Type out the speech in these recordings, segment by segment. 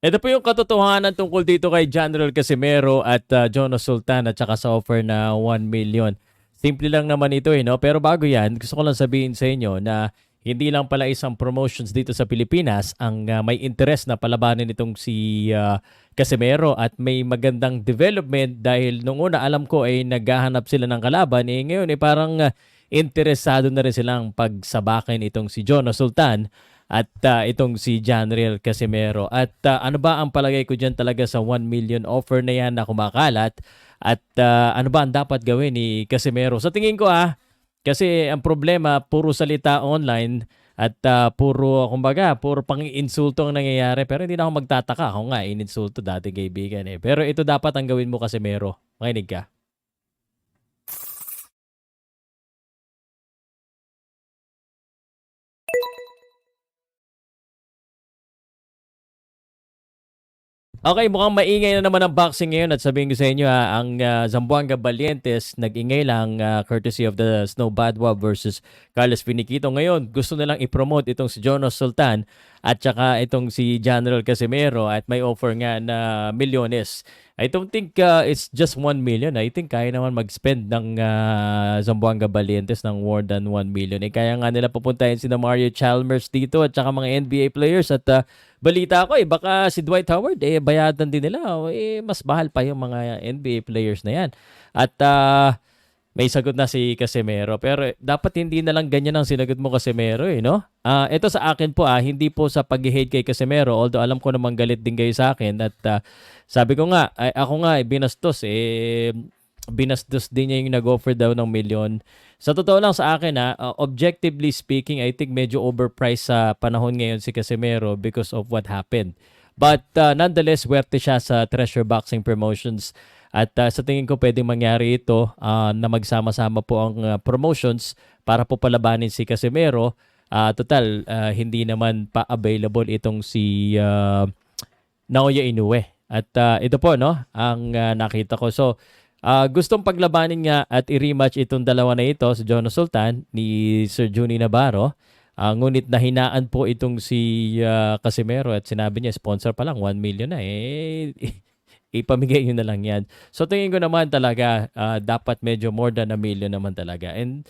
Ito po yung katotohanan tungkol dito kay General Casimero at uh, Jonas Sultan at saka sa offer na 1 million. Simple lang naman ito eh, no? Pero bago yan, gusto ko lang sabihin sa inyo na hindi lang pala isang promotions dito sa Pilipinas ang uh, may interest na palabanin itong si uh, Casimero at may magandang development dahil nung una alam ko ay naghahanap sila ng kalaban eh ngayon eh parang uh, interesado na rin silang pagsabakin itong si Jonas Sultan at uh, itong si Janriel Casimero. At uh, ano ba ang palagay ko dyan talaga sa 1 million offer na yan na kumakalat? At uh, ano ba ang dapat gawin ni Casimero? Sa tingin ko ah, kasi ang problema, puro salita online at uh, puro, kumbaga, puro pang-insulto ang nangyayari. Pero hindi na ako magtataka. Ako nga, ininsulto dati kaibigan eh. Pero ito dapat ang gawin mo Casimero. Makinig ka. Okay, mukhang maingay na naman ang boxing ngayon at sabihin ko sa inyo ha, ang uh, Zamboanga Valientes nag-ingay lang uh, courtesy of the Snow Badwa versus Carlos Finiquito. Ngayon, gusto nilang i-promote itong si Jonas Sultan at saka itong si General Casimero at may offer nga na milyones. I don't think uh, it's just 1 million. I think kaya naman mag-spend ng uh, Zamboanga Valientes ng more than 1 million. Eh, kaya nga nila pupuntahin si Mario Chalmers dito at saka mga NBA players. At uh, balita ko eh, baka si Dwight Howard, eh, bayadan din nila. Eh, mas mahal pa yung mga NBA players na yan. At uh, may sagot na si Casemiro. Pero dapat hindi na lang ganyan ang sinagot mo Casemiro eh, no? Ah, uh, ito sa akin po ah, hindi po sa pag-hate kay Casemiro, although alam ko namang galit din kayo sa akin at uh, sabi ko nga, ay, ako nga eh, binastos eh binastos din niya yung nag-offer daw ng million. Sa totoo lang sa akin ha, uh, objectively speaking, I think medyo overpriced sa panahon ngayon si Casemiro because of what happened. But uh, nonetheless, werte siya sa Treasure Boxing Promotions at uh, sa tingin ko pwedeng mangyari ito uh, na magsama-sama po ang uh, promotions para po palabanin si Casemiro. Uh, total, uh, hindi naman pa available itong si uh, Naoya Inoue. At uh, ito po no, ang uh, nakita ko. So, uh, gustong paglabanin nga at i-rematch itong dalawa na ito, si Jonas Sultan ni Sir Juni Navarro. Uh, ngunit nahinaan po itong si uh, Casimero at sinabi niya sponsor pa lang 1 million na eh ipamigay nyo na lang yan. So tingin ko naman talaga uh, dapat medyo more than a million naman talaga. And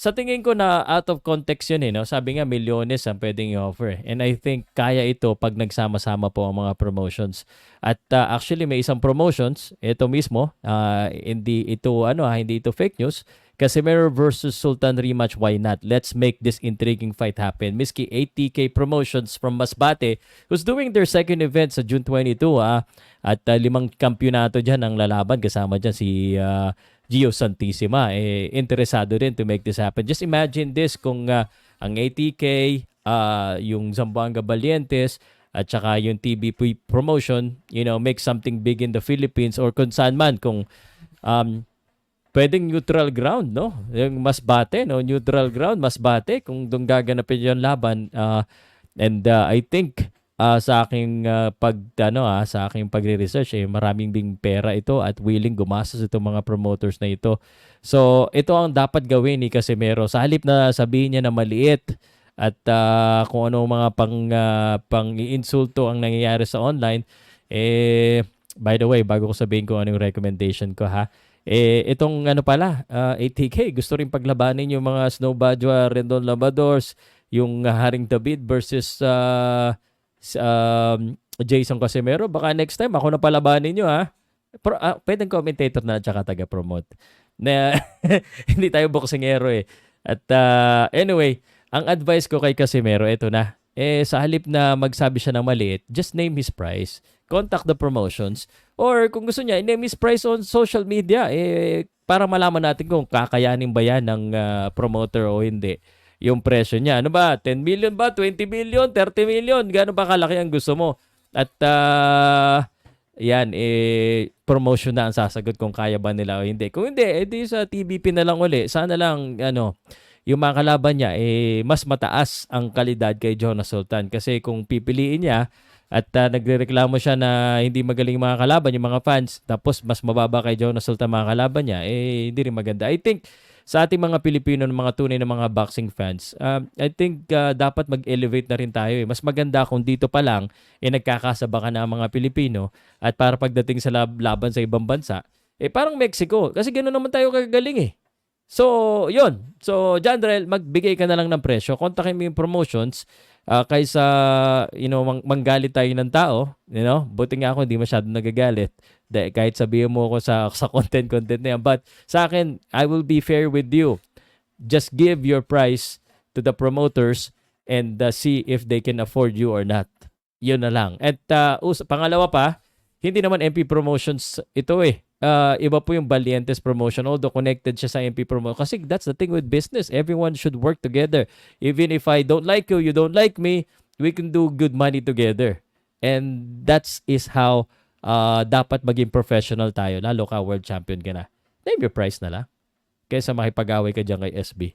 sa tingin ko na out of context yun eh. No? Sabi nga milyones ang pwedeng i-offer. And I think kaya ito pag nagsama-sama po ang mga promotions. At uh, actually may isang promotions, ito mismo, uh, hindi ito ano hindi ito fake news. Casimero versus Sultan rematch, why not? Let's make this intriguing fight happen. Miski ATK Promotions from Masbate, who's doing their second event sa June 22, ah, at uh, limang kampyonato dyan ang lalaban. Kasama dyan si uh, Gio Santissima. Eh, interesado rin to make this happen. Just imagine this kung uh, ang ATK, uh, yung Zamboanga Valientes, at saka yung TBP promotion, you know, make something big in the Philippines or kung saan man, kung um, pwedeng neutral ground, no? Yung mas bate, no? Neutral ground, mas bate kung doon gaganapin yung laban. Uh, and uh, I think uh, sa aking uh, pag ano ah, sa aking pagre-research eh maraming ding pera ito at willing gumastos itong mga promoters na ito. So, ito ang dapat gawin ni Casimero. Sa halip na sabihin niya na maliit at uh, kung ano mga pang uh, pang-iinsulto ang nangyayari sa online, eh by the way, bago ko sabihin ko ano yung recommendation ko ha, eh, itong ano pala, uh, ah, ATK, gusto rin paglabanin yung mga Snow Badwa, Rendon Labadors, yung Haring David versus uh, um, Jason Casimero. Baka next time ako na palabanin nyo ha. Pro, uh, pwedeng commentator na at saka taga-promote. Na, hindi tayo boksingero eh. At uh, anyway, ang advice ko kay Casimero, ito na. Eh, sa halip na magsabi siya ng maliit, just name his price contact the promotions. Or kung gusto niya, i-name his price on social media eh, para malaman natin kung kakayanin ba yan ng uh, promoter o hindi yung presyo niya. Ano ba? 10 million ba? 20 million? 30 million? Gano'n ba kalaki ang gusto mo? At uh, yan, eh, promotion na ang sasagot kung kaya ba nila o hindi. Kung hindi, edi sa TBP na lang uli. Sana lang, ano, yung mga kalaban niya, eh, mas mataas ang kalidad kay Jonas Sultan. Kasi kung pipiliin niya, at uh, nagrereklamo siya na hindi magaling mga kalaban yung mga fans tapos mas mababa kay Jonas Sultan mga kalaban niya eh hindi rin maganda I think sa ating mga Pilipino ng mga tunay na mga boxing fans, um, I think uh, dapat mag-elevate na rin tayo. Eh. Mas maganda kung dito pa lang eh, nagkakasaba ka na ang mga Pilipino at para pagdating sa lab- laban sa ibang bansa, eh parang Mexico. Kasi gano'n naman tayo kagaling eh. So, yun. So, Jandrel, magbigay ka na lang ng presyo. Kontakin mo yung promotions ah, kaysa, you know, mang- manggalit tayo ng tao. You know, buti nga ako hindi masyado nagagalit. De, kahit sabihin mo ako sa, sa content-content na yan. But sa akin, I will be fair with you. Just give your price to the promoters and uh, see if they can afford you or not. Yun na lang. At uh, us- pangalawa pa, hindi naman MP Promotions ito eh. Uh, iba po yung Valientes Promotion. Although connected siya sa MP Promotion. Kasi that's the thing with business. Everyone should work together. Even if I don't like you, you don't like me, we can do good money together. And that's is how uh, dapat maging professional tayo. Lalo ka world champion ka na. Name your price na lang. Kaysa makipag-away ka dyan kay SB.